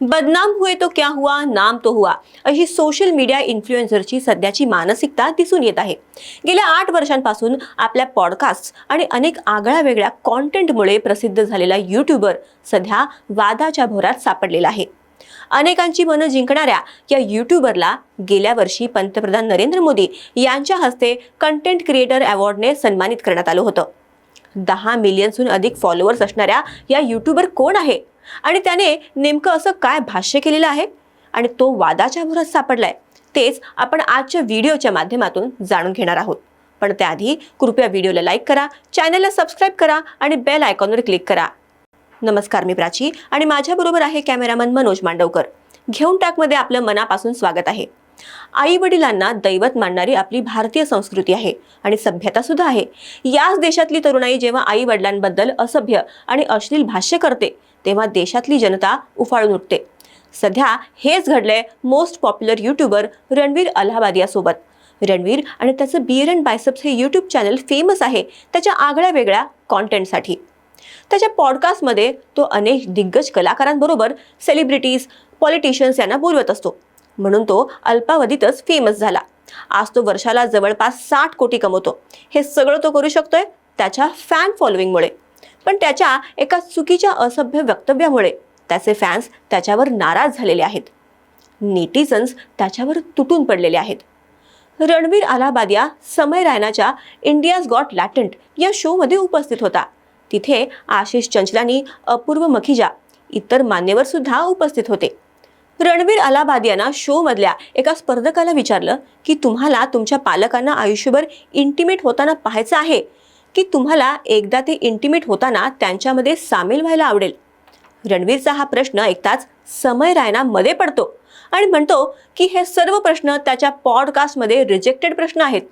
बदनाम हुए तो क्या हुआ? नाम तो हुआ. अशी सोशल मीडिया इन्फ्लुएन्सरची सध्याची मानसिकता दिसून येत आहे. गेल्या आठ वर्षांपासून आपल्या पॉडकास्ट आणि अनेक आगळ्या वेगळ्या कॉन्टेंटमुळे प्रसिद्ध झालेला यूट्यूबर सध्या वादाच्या भोरात सापडलेला आहे. अनेकांची मनं जिंकणाऱ्या या यूट्यूबरला गेल्या वर्षी पंतप्रधान नरेंद्र मोदी यांच्या हस्ते कंटेंट क्रिएटर अवॉर्डने सन्मानित करण्यात आलं होतं. दहा मिलियनहून अधिक फॉलोअर्स असणाऱ्या या यूट्यूबर कोण आहे? आणि त्याने नेमकं असं काय भाष्य केलेलं आहे? आणि तो वादाच्या भरात सापडलाय. तेच आपण आजच्या व्हिडिओच्या माध्यमातून जाणून घेणार आहोत. पण त्याआधी कृपया व्हिडिओला लाईक करा चॅनलला सबस्क्राईब करा आणि बेल आयकॉनवर क्लिक करा. नमस्कार मी प्राची आणि माझ्याबरोबर आहे कॅमेरामन मनोज मांडवकर. घेऊन टाकमध्ये आपलं मनापासून स्वागत आहे. आई वडिलांना दैवत मानणारी आपली भारतीय संस्कृती आहे आणि सभ्यता सुद्धा आहे. याच देशातली तरुणाई जेव्हा आई वडिलांबद्दल असभ्य आणि अश्लील भाष्य करते तेव्हा देशातली जनता उफाळून उठते. सध्या हेच घडलंय most popular YouTuber Ranveer Allahabad यासोबत रणवीर आणि त्याचं बियर अँड बायसप्स हे यूट्यूब चॅनल फेमस आहे त्याच्या आगळ्या वेगळ्या कॉन्टेंटसाठी त्याच्या पॉडकास्टमध्ये तो अनेक दिग्गज कलाकारांबरोबर सेलिब्रिटीज पॉलिटिशियन्स यांना बोलवत असतो. म्हणून तो अल्पावधीतच फेमस झाला. आज तो वर्षाला जवळपास साठ कोटी कमवतो. हे सगळं तो करू शकतोय त्याच्या फॅन फॉलोविंगमुळे पण त्याच्या एका चुकीच्या असभ्य वक्तव्यामुळे त्याचे फॅन्स त्याच्यावर नाराज झालेले आहेत. नेटिझन्स त्याच्यावर तुटून पडलेले आहेत. रणवीर अलाहाबादिया समय रायनाच्या इंडियाज गॉट लॅटंट या शोमध्ये उपस्थित होता. तिथे आशिष चंचलानी अपूर्व मखिजा इतर मान्यवर सुद्धा उपस्थित होते. रणवीर अलाहाबादियाना शो मधल्या एका स्पर्धकाला विचारलं की तुम्हाला तुमच्या पालकांना आयुष्यभर इंटिमेट होताना पाहायचं आहे? की तुम्हाला एकदा ते इंटिमेट होताना त्यांच्यामध्ये सामील व्हायला आवडेल? रणवीरचा हा प्रश्न ऐकताच समय रायना मध्ये पडतो आणि म्हणतो की हे सर्व प्रश्न त्याच्या पॉडकास्टमध्ये रिजेक्टेड प्रश्न आहेत.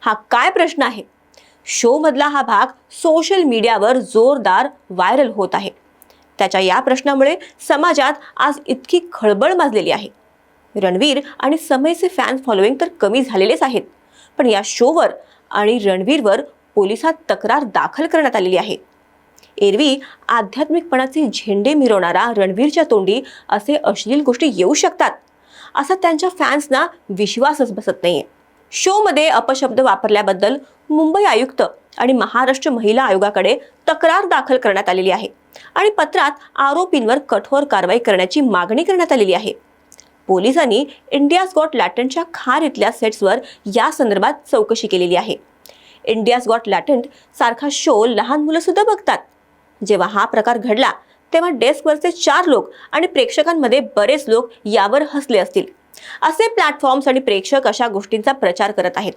हा काय प्रश्न आहे? शोमधला हा भाग सोशल मीडियावर जोरदार व्हायरल होत आहे. त्याच्या या प्रश्नामुळे समाजात आज इतकी खळबळ माजलेली आहे. रणवीर आणि समयचे फॅन फॉलोईंग तर कमी झालेलेच आहेत. पण या शोवर आणि रणवीरवर पोलिसात तक्रार दाखल करण्यात आलेली आहे. एरवी आध्यात्मिकपणाचे झेंडे मिरवणारा रणवीरच्या तोंडी असे अश्लील गोष्टी येऊ शकतात असा त्यांच्या फॅन्सना विश्वासच बसत नाहीये. शोमध्ये अपशब्द वापरल्याबद्दल मुंबई आयुक्त आणि महाराष्ट्र महिला आयोगाकडे तक्रार दाखल करण्यात आलेली आहे. आणि पत्रात आरोपींवर कठोर कारवाई करण्याची मागणी करण्यात आलेली आहे. पोलिसांनी इंडियाज गॉट लॅटंटच्या खार इथल्या सेट्सवर या संदर्भात चौकशी केलेली आहे. इंडियाज गॉट लॅटंट सारखा शो लहान मुलं सुद्धा बघतात. जेव्हा हा प्रकार घडला तेव्हा डेस्कवरचे चार लोक आणि प्रेक्षकांमध्ये बरेच लोक यावर हसले असतील. असे प्लॅटफॉर्म्स आणि प्रेक्षक अशा गोष्टींचा प्रचार करत आहेत.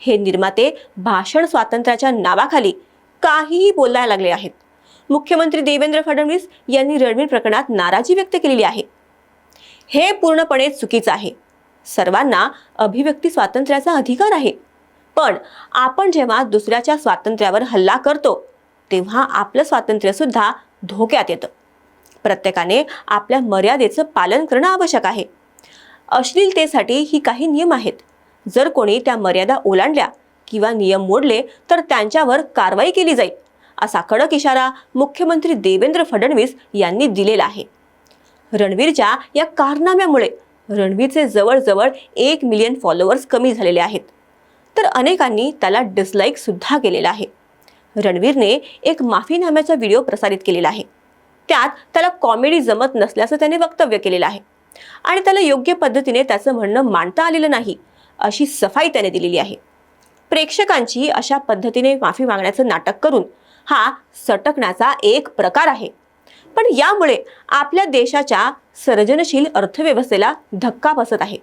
हे निर्माते भाषण स्वातंत्र्याच्या नावाखाली काहीही बोलायला लागले आहेत. मुख्यमंत्री देवेंद्र फडणवीस यांनी रणवीर प्रकरणात नाराजी व्यक्त केलेली आहे. हे पूर्णपणे चुकीचं आहे. सर्वांना अभिव्यक्ती स्वातंत्र्याचा अधिकार आहे. पण आपण जेव्हा दुसऱ्याच्या स्वातंत्र्यावर हल्ला करतो तेव्हा आपलं स्वातंत्र्य सुद्धा धोक्यात येतं. प्रत्येकाने आपल्या मर्यादेचं पालन करणं आवश्यक आहे. अश्लीलतेसाठी ही काही नियम आहेत. जर कोणी त्या मर्यादा ओलांडल्या किंवा नियम मोडले तर त्यांच्यावर कारवाई केली जाईल. असा कडक इशारा मुख्यमंत्री देवेंद्र फडणवीस यांनी दिलेला आहे. रणवीरच्या या कारनाम्यामुळे रणवीरचे जवळजवळ एक मिलियन फॉलोअर्स कमी झालेले आहेत. तर अनेकांनी त्याला डिसलाईक सुद्धा केलेला आहे. रणवीरने एक माफीनाम्याचा व्हिडिओ प्रसारित केलेला आहे. त्यात त्याला कॉमेडी जमत नसल्याचं त्याने वक्तव्य केलेलं आहे. आणि त्याला योग्य पद्धतीने त्याचं म्हणणं मांडता आलेलं नाही अशी सफाई त्याने दिलेली आहे. प्रेक्षकांची अशा पद्धतीने माफी मागण्याचं नाटक करून हा सटकण्याचा एक प्रकार आहे. पण यामुळे आपल्या देशाच्या सर्जनशील अर्थव्यवस्थेला धक्का बसत आहे.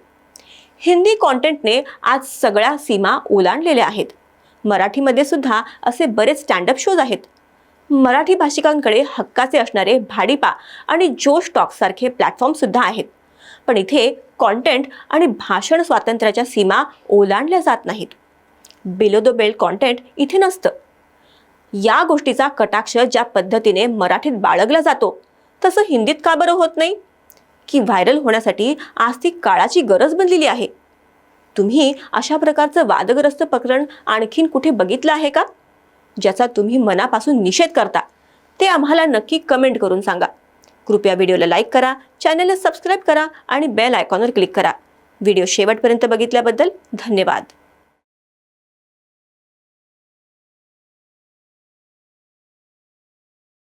हिंदी कॉन्टेंटने आज सगळ्या सीमा ओलांडलेल्या आहेत. मराठीमध्ये सुद्धा असे बरेच स्टँडअप शोज आहेत. मराठी भाषिकांकडे हक्काचे असणारे भाडीपा आणि जोश स्टॉकसारखे प्लॅटफॉर्मसुद्धा आहेत. पण इथे कॉन्टेंट आणि भाषण स्वातंत्र्याच्या सीमा ओलांडल्या जात नाहीत. बिलो द बेल्ट कॉन्टेंट इथे नसतं. या गोष्टीचा कटाक्ष ज्या पद्धतीने मराठीत बाळगला जातो तसं हिंदीत का बरं होत नाही? की व्हायरल होण्यासाठी आज ती काळाची गरज बनलेली आहे. तुम्ही अशा प्रकारचं वादग्रस्त प्रकरण आणखीन कुठे बघितलं आहे का? ज्याचा तुम्ही मनापासून निषेध करता ते आम्हाला नक्की कमेंट करून सांगा. कृपया व्हिडिओला लाईक करा चॅनलला सबस्क्राईब करा आणि बेल आयकॉनवर क्लिक करा. व्हिडिओ शेवटपर्यंत बघितल्याबद्दल धन्यवाद.